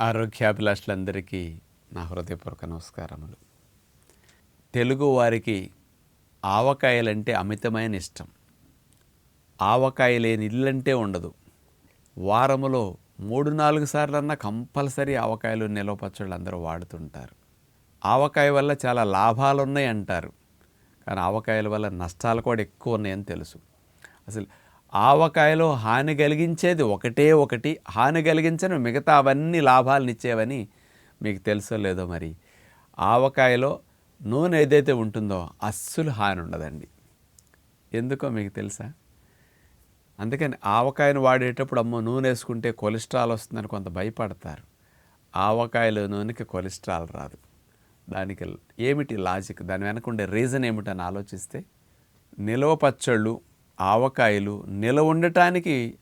ఆరోగ్యాభిలాషులందరికీ నా హృదయపూర్వక నమస్కారములు. తెలుగు వారికి ఆవకాయలంటే అమితమైన ఇష్టం. ఆవకాయ లేని ఇల్లంటే ఉండదు. వారములో మూడు నాలుగు సార్లన్నా కంపల్సరీ ఆవకాయలు నిలవ పచ్చళ్ళు అందరూ వాడుతుంటారు. ఆవకాయ వల్ల చాలా లాభాలు ఉన్నాయి అంటారు కానీ ఆవకాయల వల్ల నష్టాలు కూడా ఎక్కువ ఉన్నాయని తెలుసు. అసలు ఆవకాయలో హాని కలిగించేది ఒకటే ఒకటి హాని కలిగించని మిగతా అవన్నీ లాభాలనిచ్చేవని మీకు తెలుసో లేదో మరి. ఆవకాయలో నూనె ఏదైతే ఉంటుందో అస్సలు హాని ఉండదండి. ఎందుకో మీకు తెలుసా? అందుకని ఆవకాయను వాడేటప్పుడు అమ్మో నూనె వేసుకుంటే కొలెస్ట్రాల్ వస్తుందని కొంత భయపడతారు. ఆవకాయలో నూనెకి కొలెస్ట్రాల్ రాదు. దానికి ఏమిటి లాజిక్? దాని వెనక ఉండే రీజన్ ఏమిటని ఆలోచిస్తే నిలవ పచ్చళ్ళు ఆవకాయలు నిలవ ఉండటానికి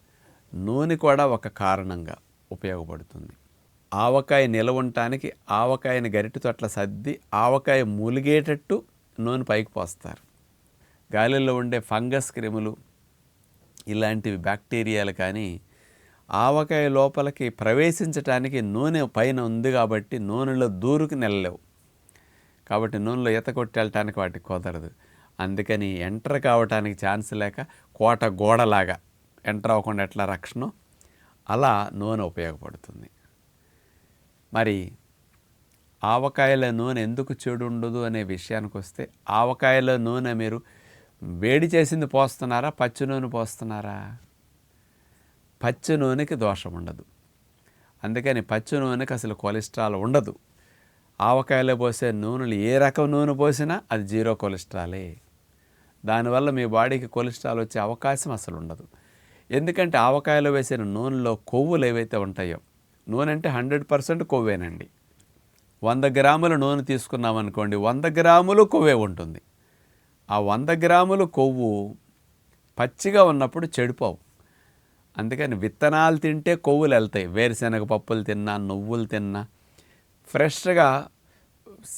నూనె కూడా ఒక కారణంగా ఉపయోగపడుతుంది. ఆవకాయ నిల ఉండటానికి ఆవకాయని గరిటెతో అట్లా సర్ది ఆవకాయ మూలిగేటట్టు నూనె పైకి పోస్తారు. గాలిలో ఉండే ఫంగస్ క్రిములు ఇలాంటివి బ్యాక్టీరియాలు కానీ ఆవకాయ లోపలికి ప్రవేశించటానికి నూనె పైన ఉంది కాబట్టి నూనెలో దూరుకు నిలలేవు. కాబట్టి నూనెలో ఈత కొట్టి వెళ్ళటానికి వాటికి కుదరదు. అందుకని ఎంటర్ కావటానికి ఛాన్స్ లేక కోట గోడలాగా ఎంటర్ అవ్వకుండా ఎట్లా రక్షణ? అలా నూనె ఉపయోగపడుతుంది. మరి ఆవకాయల నూనె ఎందుకు చెడు ఉండదు అనే విషయానికి వస్తే ఆవకాయల నూనె మీరు వేడి చేసింది పోస్తున్నారా? పచ్చి నూనె పోస్తున్నారా? పచ్చి నూనెకి దోషం ఉండదు. అందుకని పచ్చి నూనెకి అసలు కొలెస్ట్రాల్ ఉండదు. ఆవకాయలో పోసే నూనెలు ఏ రకం నూనె పోసినా అది జీరో కొలెస్ట్రాలే. దానివల్ల మీ బాడీకి కొలెస్ట్రాల్ వచ్చే అవకాశం అసలు ఉండదు. ఎందుకంటే ఆవకాయలో వేసిన నూనెలో కొవ్వులు ఏవైతే ఉంటాయో నూనె అంటే హండ్రెడ్ పర్సెంట్ కొవ్వేనండి. వంద గ్రాముల నూనె తీసుకున్నాం అనుకోండి వంద గ్రాములు కొవ్వే ఉంటుంది. ఆ వంద గ్రాములు కొవ్వు పచ్చిగా ఉన్నప్పుడు చెడిపోవు. అందుకని విత్తనాలు తింటే కొవ్వులు వెళ్తాయి. వేరుశనగ పప్పులు తిన్నా నువ్వులు తిన్నా ఫ్రెష్గా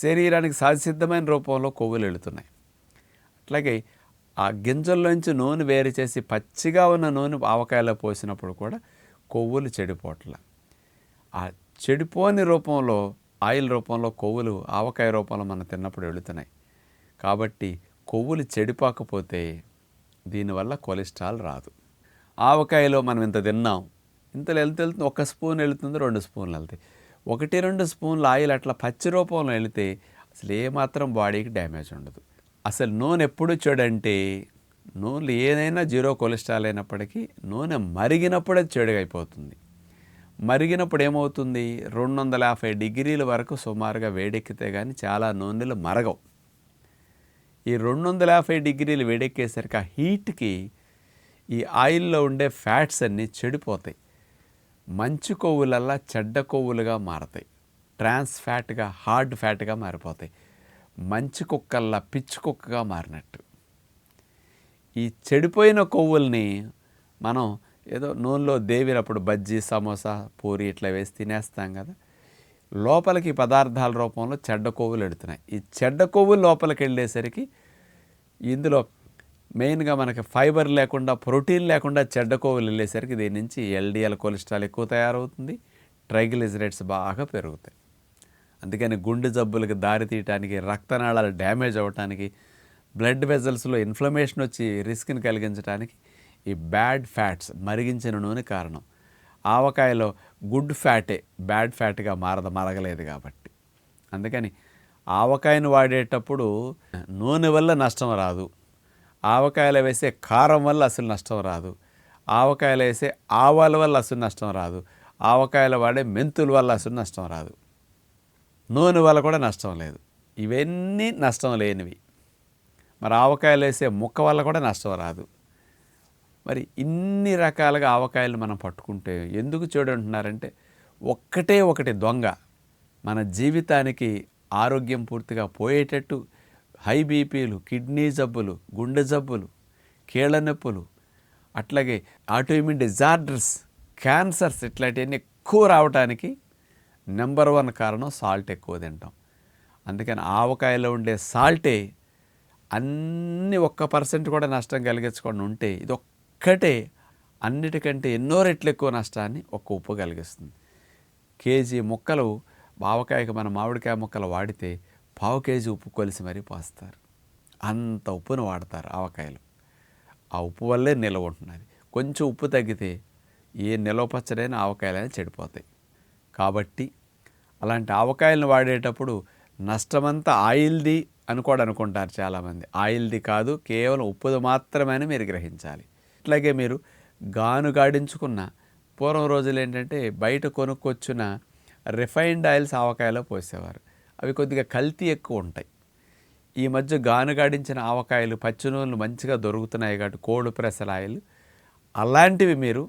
శరీరానికి సహజసిద్ధమైన రూపంలో కొవ్వులు వెళుతున్నాయి. అట్లాగే ఆ గింజల్లోంచి నూనె వేరు చేసి పచ్చిగా ఉన్న నూనె ఆవకాయలో పోసినప్పుడు కూడా కొవ్వులు చెడిపోట్ల. ఆ చెడిపోని రూపంలో ఆయిల్ రూపంలో కొవ్వులు ఆవకాయ రూపంలో మనం తిన్నప్పుడు వెళుతున్నాయి కాబట్టి కొవ్వులు చెడిపోకపోతే దీనివల్ల కొలెస్ట్రాల్ రాదు. ఆవకాయలో మనం ఇంత తిన్నాం ఇంత వెళ్తే వెళ్తుంది ఒక స్పూన్ వెళుతుంది రెండు స్పూన్లు వెళ్తాయి. ఒకటి రెండు స్పూన్లు ఆయిల్ అట్లా పచ్చి రూపంలో వెళితే అసలు ఏమాత్రం బాడీకి డ్యామేజ్ ఉండదు. అసలు నూనె ఎప్పుడు చెడంటే నూనెలు ఏదైనా జీరో కొలెస్ట్రాల్ అయినప్పటికీ నూనె మరిగినప్పుడు అది మరిగినప్పుడు ఏమవుతుంది? రెండు వందల యాభై డిగ్రీల వరకు సుమారుగా వేడెక్కితే కానీ చాలా నూనెలు మరగవు. ఈ రెండు వందల యాభై డిగ్రీలు వేడెక్కేసరికి ఆ హీట్కి ఈ ఆయిల్లో ఉండే ఫ్యాట్స్ అన్నీ చెడిపోతాయి. మంచి కొవ్వులల్లా చెడ్డ కొవ్వులుగా మారతాయి. ట్రాన్స్ ఫ్యాట్గా హార్డ్ ఫ్యాట్గా మారిపోతాయి. మంచి కుక్కల్లా పిచ్చి కుక్కగా మారినట్టు. ఈ చెడిపోయిన కొవ్వుల్ని మనం ఏదో నూనెలో దేవినప్పుడు బజ్జీ సమోసా పూరి ఇట్లా వేసి తినేస్తాం కదా. లోపలికి పదార్థాల రూపంలో చెడ్డ కొవ్వులు ఎడుతున్నాయి. ఈ చెడ్డ కొవ్వులు లోపలికి వెళ్ళేసరికి ఇందులో మెయిన్గా మనకి ఫైబర్ లేకుండా ప్రోటీన్ లేకుండా చెడ్డ కొవ్వులు వెళ్ళేసరికి దీని నుంచి ఎల్డిఎల్ కొలెస్ట్రాల్ ఎక్కువ తయారవుతుంది. ట్రైగ్లిజరేట్స్ బాగా పెరుగుతాయి. అందుకని గుండె జబ్బులకు దారి తీయటానికి రక్తనాళాలు డ్యామేజ్ అవ్వటానికి బ్లడ్ వెజల్స్లో ఇన్ఫ్లమేషన్ వచ్చి రిస్క్ని కలిగించడానికి ఈ బ్యాడ్ ఫ్యాట్స్ మరిగించిన నూనె కారణం. ఆవకాయలో గుడ్ ఫ్యాటే బ్యాడ్ ఫ్యాట్గా మారద మరగలేదు కాబట్టి. అందుకని ఆవకాయను వాడేటప్పుడు నూనె వల్ల నష్టం రాదు. ఆవకాయలు వేసే కారం వల్ల అసలు నష్టం రాదు. ఆవకాయలు వేసే ఆవాల వల్ల అసలు నష్టం రాదు. ఆవకాయలు వాడే మెంతుల వల్ల అసలు నష్టం రాదు. నూనె వల్ల కూడా నష్టం లేదు. ఇవన్నీ నష్టం లేనివి. మరి ఆవకాయలు వేసే ముక్క వల్ల కూడా నష్టం రాదు. మరి ఇన్ని రకాలుగా ఆవకాయలు మనం పట్టుకుంటే ఎందుకు చూడంటున్నారంటే ఒక్కటే ఒకటి దొంగ మన జీవితానికి ఆరోగ్యం పూర్తిగా పోయేటట్టు హై బీపీలు కిడ్నీ జబ్బులు గుండె జబ్బులు కీళ్ళ నొప్పులు అట్లాగే ఆటోఇమ్యూన్ డిజార్డర్స్ క్యాన్సర్స్ ఇట్లాంటివన్నీ ఎక్కువ రావడానికి నెంబర్ వన్ కారణం సాల్ట్ ఎక్కువ తింటాం. అందుకని ఆవకాయలో ఉండే సాల్టే అన్ని ఒక్క పర్సెంట్ కూడా నష్టం కలిగించకుండా ఉంటే ఇది ఒక్కటే అన్నిటికంటే ఎన్నో రెట్లు ఎక్కువ నష్టాన్ని ఒక్క ఉప్పు కలిగిస్తుంది. కేజీ ముక్కలు ఆవకాయకి మన మామిడికాయ ముక్కలు వాడితే పావు కేజీ ఉప్పు కొలిసి మరీ పోస్తారు. అంత ఉప్పును వాడతారు ఆవకాయలు. ఆ ఉప్పు వల్లే నిల్వ ఉంటున్నది. కొంచెం ఉప్పు తగ్గితే ఏ నిల్వ పచ్చడైన ఆవకాయలైనా చెడిపోతాయి. కాబట్టి అలాంటి ఆవకాయలను వాడేటప్పుడు నష్టమంతా ఆయిల్ది అని కూడా అనుకుంటారు చాలామంది. ఆయిల్ది కాదు కేవలం ఉప్పుది మాత్రమే మీరు గ్రహించాలి. ఇట్లాగే మీరు గాను గాడించుకున్న పూర్వం రోజులు ఏంటంటే బయట కొనుక్కొచ్చిన రిఫైన్డ్ ఆయిల్స్ ఆవకాయలో పోసేవారు. అవి కొద్దిగా కల్తీ ఎక్కువ ఉంటాయి. ఈ మధ్య గానుగాడించిన ఆవకాయలు పచ్చి మంచిగా దొరుకుతున్నాయి కాబట్టి కోల్డ్ ప్రెసర్ ఆయిల్. అలాంటివి మీరు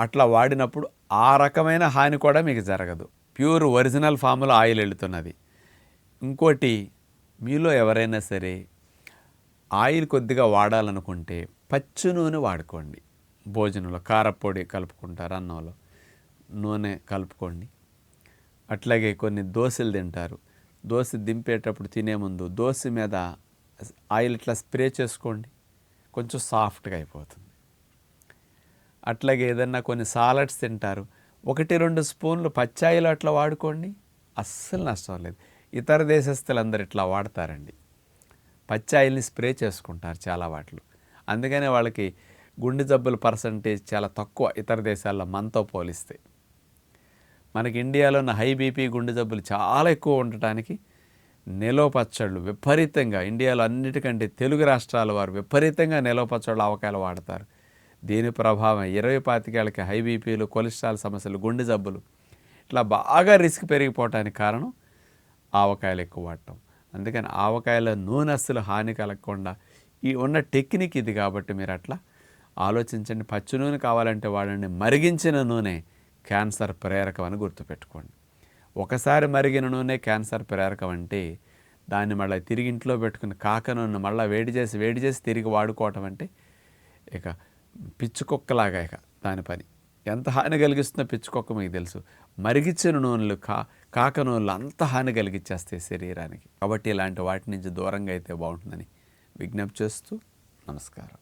అట్లా వాడినప్పుడు ఆ రకమైన హాని కూడా మీకు జరగదు. ప్యూర్ ఒరిజినల్ ఫామ్లో ఆయిల్ వెళుతున్నది. ఇంకోటి మీలో ఎవరైనా సరే ఆయిల్ కొద్దిగా వాడాలనుకుంటే పచ్చి నూనె వాడుకోండి. భోజనంలో కారపొడి కలుపుకుంటారు అన్నంలో నూనె కలుపుకోండి. అట్లాగే కొన్ని దోశలు తింటారు. దోశ దింపేటప్పుడు తినే ముందు దోశ మీద ఆయిల్ ఇట్లా స్ప్రే చేసుకోండి. కొంచెం సాఫ్ట్గా అయిపోతుంది. అట్లాగే ఏదన్నా కొన్ని సాలడ్స్ తింటారు. ఒకటి రెండు స్పూన్లు పచ్చాయిలు అట్లా వాడుకోండి. అస్సలు నష్టం లేదు. ఇతర దేశస్తులందరూ ఇట్లా వాడతారండి. పచ్చాయిల్ని స్ప్రే చేసుకుంటారు చాలా వాటిలో. అందుకనే వాళ్ళకి గుండె జబ్బుల పర్సంటేజ్ చాలా తక్కువ ఇతర దేశాల్లో మనతో పోలిస్తే. మనకి ఇండియాలో ఉన్న హై బీపీ గుండె జబ్బులు చాలా ఎక్కువ ఉండటానికి నిలవ పచ్చళ్ళు విపరీతంగా ఇండియాలో అన్నిటికంటే తెలుగు రాష్ట్రాల వారు విపరీతంగా నిలవ పచ్చళ్ళు ఆవకాయలు వాడతారు. దీని ప్రభావం ఇరవై పాతికేళ్ళకి హై బీపీలు కొలెస్ట్రాల్ సమస్యలు గుండె జబ్బులు. ఇట్లా బాగా రిస్క్ పెరిగిపోవటానికి కారణం ఆవకాయలు ఎక్కువ వాడటం. అందుకని ఆవకాయల నూనె అస్సలు హాని కలగకుండా ఈ ఉన్న టెక్నిక్ ఇది కాబట్టి మీరు అట్లా ఆలోచించండి. పచ్చి నూనె కావాలంటే వాడండి. మరిగించిన నూనె క్యాన్సర్ ప్రేరకం అని గుర్తుపెట్టుకోండి. ఒకసారి మరిగిన నూనె క్యాన్సర్ ప్రేరకం అంటే దాన్ని మళ్ళీ తిరిగి ఇంట్లో పెట్టుకుని కాక నూనె మళ్ళీ వేడి చేసి వేడి చేసి తిరిగి వాడుకోవటం అంటే ఇక పిచ్చుకొక్కలాగా ఇక దాని పని. ఎంత హాని కలిగిస్తుందో పిచ్చుకొక్క మీకు తెలుసు. మరిగిచ్చిన నూనెలు కా కాక నూనెలు అంత హాని కలిగించేస్తాయి శరీరానికి. కాబట్టి ఇలాంటి వాటి నుంచి దూరంగా అయితే బాగుంటుందని విజ్ఞప్తి చేస్తూ నమస్కారం.